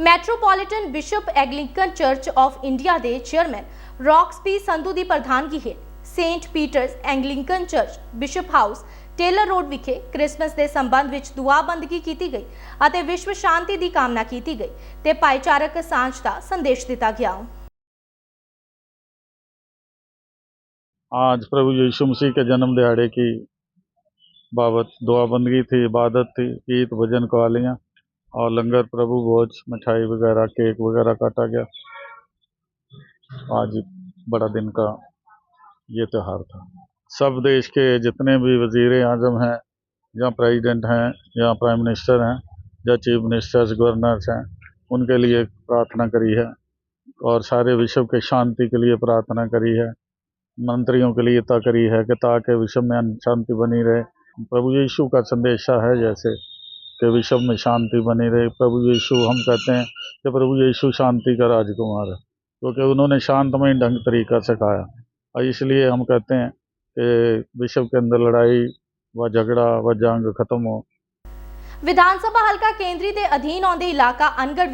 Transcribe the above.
metropolitan bishop Anglican church of India ਦੇ chairman ਰੌਕਸਪੀ ਸੰਧੂ ਦੀ ਪ੍ਰਧਾਨਗੀ ਹੇਠ saint Peter's Anglican church bishop house Taylor road ਵਿਖੇ ਕ੍ਰਿਸਮਸ ਦੇ ਸੰਬੰਧ ਵਿੱਚ ਦੁਆ ਬੰਦਗੀ ਕੀਤੀ ਗਈ ਅਤੇ ਵਿਸ਼ਵ ਸ਼ਾਂਤੀ ਦੀ ਕਾਮਨਾ ਕੀਤੀ ਗਈ ਤੇ ਭਾਈਚਾਰਕ ਸਾਂਝ ਦਾ ਸੰਦੇਸ਼ ਦਿੱਤਾ ਗਿਆ आज प्रभु यीशु मसीह के जन्म दिहाड़े की बाबत दुआ बंदगी थी इबादत थी गीत भजन कवालियाँ और लंगर, प्रभु भोज, मिठाई वगैरह, केक वगैरह काटा गया। आज बड़ा दिन का ये त्यौहार था। सब देश के जितने भी वज़ीर आज़म हैं, या प्रेसिडेंट हैं, या प्राइम मिनिस्टर हैं, या चीफ मिनिस्टर्स, गवर्नर्स हैं, उनके लिए प्रार्थना करी है। और सारे विश्व के शांति के लिए प्रार्थना करी है। मंत्रियों के लिए ता करी है कि ताकि विश्व में शांति बनी रहे। प्रभु यीशु का संदेशा है जैसे के विश्व में शांति बनी रहे। प्रभु यीशु, हम कहते हैं कि प्रभु यीशु शांति का राजकुमार है, क्योंकि उन्होंने शांतमय ढंग तरीका सिखाया और इसलिए हम कहते हैं कि विश्व के अंदर लड़ाई व झगड़ा व जंग खत्म हो। विधानसभा हल्का केंद्रीय अधीन आंदे इलाका अनगढ़